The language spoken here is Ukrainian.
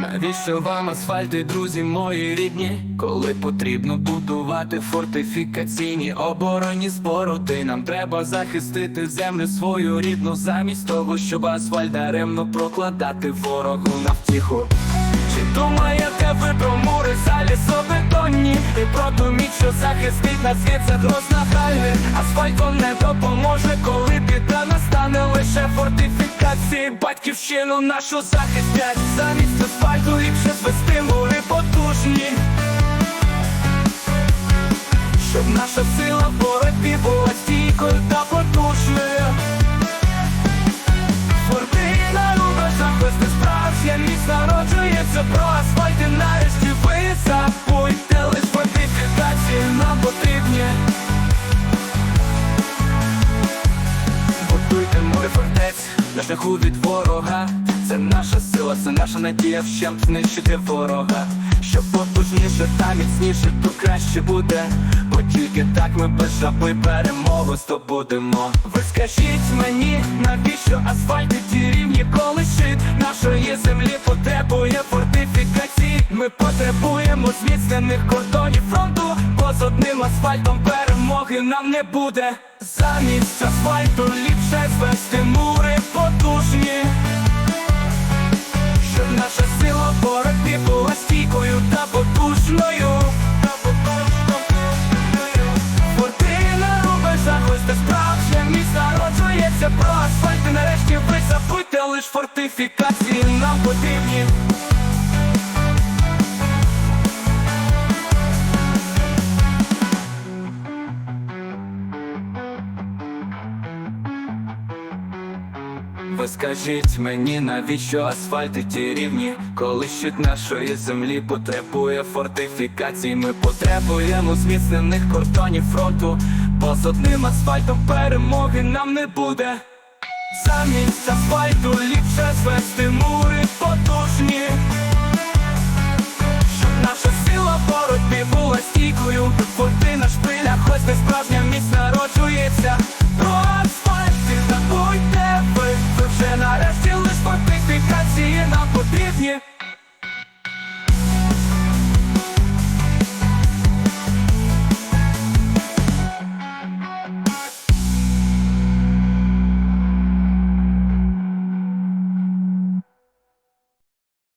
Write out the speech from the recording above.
Навіщо вам асфальти, друзі мої рідні? Коли потрібно будувати фортифікаційні оборонні споруди, нам треба захистити землю свою рідну, замість того, щоб асфальт даремно прокладати ворогу на втіху. Чи мури І про ту міць, що захистить нас від загроз нахальних Асфальт вам не допоможе, коли біда настане. Лише фортифікації Батьківщину нашу захистять. Замість асфальту ліпше звести мури потужні. Щоб наша сила в боротьбі була стійкою та шляху від ворога. Це наша сила, це наша надія вщент знищити ворога. Що потужніше та міцніше, то краще буде. Бо тільки так ми без жаби перемогу здобудемо. Ви скажіть мені, навіщо асфальт і ті рівні, коли щит нашої землі? Потребує фортифікацій. Ми потребуємо зміцнених кордонів фронту, бо з одним асфальтом перемоги нам не буде. Замість асфальту ліпше звести фортифікації нам потрібні Ви скажіть мені, навіщо асфальти ті рівні, коли щит нашої землі потребує фортифікацій, ми потребуємо зміцнених кордонів фронту, бо з одним асфальтом перемоги нам не буде. Замість асфальту ліпше звести мури